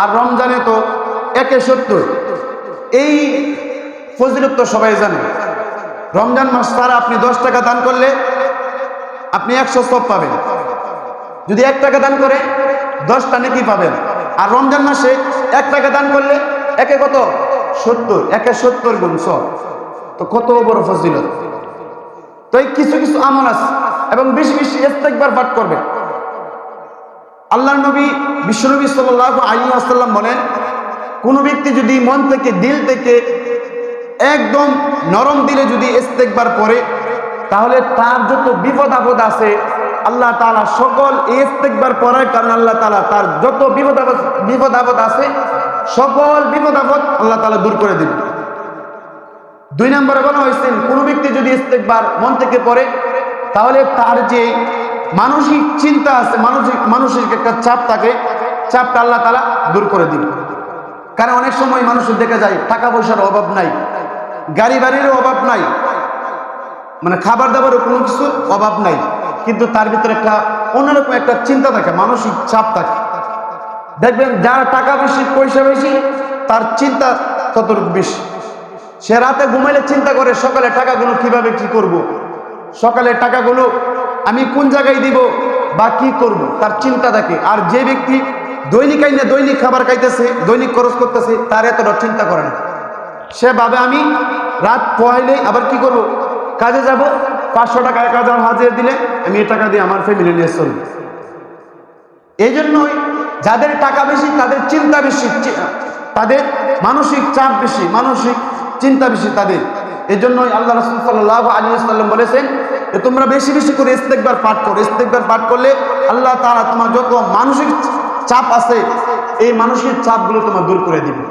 আর রমজানে তো একে সত্তর। এই ফজিলত তো সবাই জানে। রমজান মাস ছাড়া আপনি দশ টাকা দান করলে আপনি একশো সব পাবেন। যদি এক টাকা দান করে, দশটা নাকি পাবেন। আর রমজান মাসে এক টাকা দান করলে একে কত? সত্তর। একে সত্তর গুণ সব তো কত বড় ফজিলত। তো এই কিছু কিছু আমল আছে এবং বেশি বেশি ইস্তেকবার পাঠ করবে আল্লাহ বিশ্বনবী সাল্লাহ আলী আসাল্লাম বলেন, কোনো ব্যক্তি যদি মন থেকে, দিল থেকে একদম নরম দিলে যদি ইস্তেকবার পড়ে তাহলে তার যত বিপদ আপদ আছে, আল্লাহ তালা সকল ইস্তেকবার পড়ার কারণে আল্লাহ তালা তার যত বিপদ আপদ বিপদ আপদ আছে, সকল বিপদ আপদ আল্লাহ তালা দূর করে দিবে দুই নম্বরে বলা হয়েছে, কোনো ব্যক্তি যদি ইস্তেকবার মন থেকে পড়ে, তাহলে তার যে মানসিক চিন্তা আছে, মানসিক মানসিক একটা চাপ থাকে চাপটা আল্লাহ তালা দূর করে দিবে কারণ অনেক সময় মানুষের দেখা যায়, টাকা পয়সার অভাব নাই, গাড়ি বাড়িরও অভাব নাই মানে খাবার দাবারও কোনো কিছু অভাব নাই। কিন্তু তার ভিতরে একটা অন্যরকম একটা চিন্তা থাকে, মানসিক চাপ থাকে। দেখবেন, যার টাকা বেশি, পয়সা বেশি, তার চিন্তা ততটুকু বেশি। সে রাতে ঘুমাইলে চিন্তা করে, সকালে টাকাগুলো কীভাবে কি করব। সকালে টাকাগুলো আমি কোন জায়গায় দিব বা কি করব? তার চিন্তা থাকে। আর যে ব্যক্তি দৈনিক আইনে দৈনিক খাবার খাইতেছে, দৈনিক খরচ করতেছে, তার এতটা চিন্তা করে না। সে ভাবে আমি রাত পোহাইলে আবার কি করব? কাজে যাব, পাঁচশো টাকা এক হাজার হাজিয়ে দিলে আমি এই টাকা দিয়ে আমার ফ্যামিলি নিয়ে চলব এই জন্যই যাদের টাকা বেশি, তাদের চিন্তা বেশি তাদের মানসিক চাপ বেশি, মানসিক চিন্তা বেশি তাদের। এই জন্যই আল্লাহ রসুল সাল্লাহ আলী বলেছেন যে তোমরা বেশি বেশি করে ইস্তেকবার পাঠ করো। ইস্তেকবার পাঠ করলে আল্লাহ তারা তোমার যত মানসিক চাপ আছে এই মানসিক চাপগুলো তোমার দূর করে দিবে।